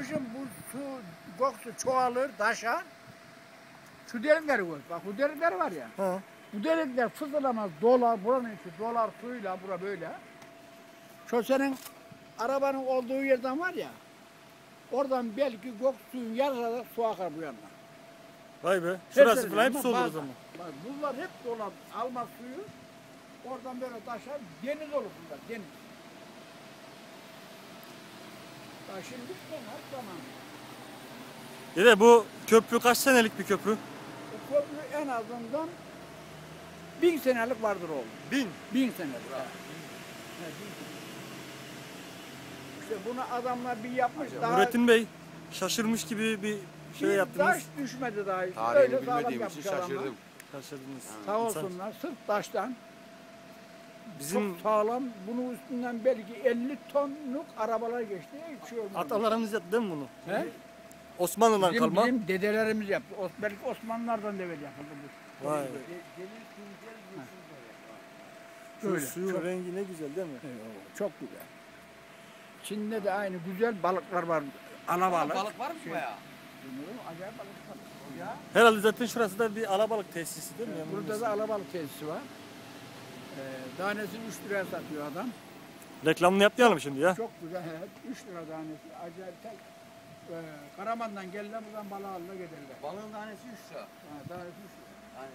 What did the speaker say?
Kışın bu su kokusu çoğalır, taşar. Şu delikleri koy. Bak bu delikler var ya. Ha. Bu delikler fızılamaz, dolar, buranın içi dolar suyla, bura böyle. Şu senin arabanın olduğu yerden var ya, oradan belki gök suyun yarısı da su akar bu yandan. Vay be. Şurası Hepsi falan ama hepsi olur o bazen- zaman. Bak bunlar hep dolar, almaz suyu. Oradan böyle taşar, deniz olur bunlar, deniz. Bak şimdi kenar zaman. Dede bu köprü kaç senelik bir köprü? O köprü en azından bin senelik vardır oğlum. Bin. Bin senelik. bin. İşte bunu adamlar bir yapmış daha Nurettin Bey şaşırmış gibi bir şey bir yaptınız. taş düşmedi daha. hiç. Tarihini Öyle bilmediğim yapmış için adamlar. şaşırdım. Şaşırdınız. Sağ olsunlar sırf taştan. Bizim Çok sağlam. Bunun üstünden belki 50 tonluk arabalar geçti. Hiç şey olmadı. atalarımız yaptı değil mi bunu? He? Osmanlı'dan Bizim, kalma. bizim dedelerimiz yaptı. Os- belki Osmanlılardan da evvel yapıldı bu. Vay. Şu Öyle, suyun çok- rengi ne güzel değil mi? Evet, Çok güzel. Çin'de de aynı güzel balıklar var. Alabalık. Balık var mı Şey- bayağı? Bilmiyorum, Acayip balık var. Ya. Herhalde zaten şurası da bir alabalık tesisi değil mi? Yani Burada da alabalık tesisi var. Ee, tanesini 3 liraya satıyor adam. Reklamını yapmayalım şimdi ya. Çok güzel. Evet, 3 lira tanesi. Acayip tek. Ee, Karaman'dan gelirler buradan balığı alırlar giderler. Balığın tanesi 3 lira. Ha, tanesi 3 lira. Yani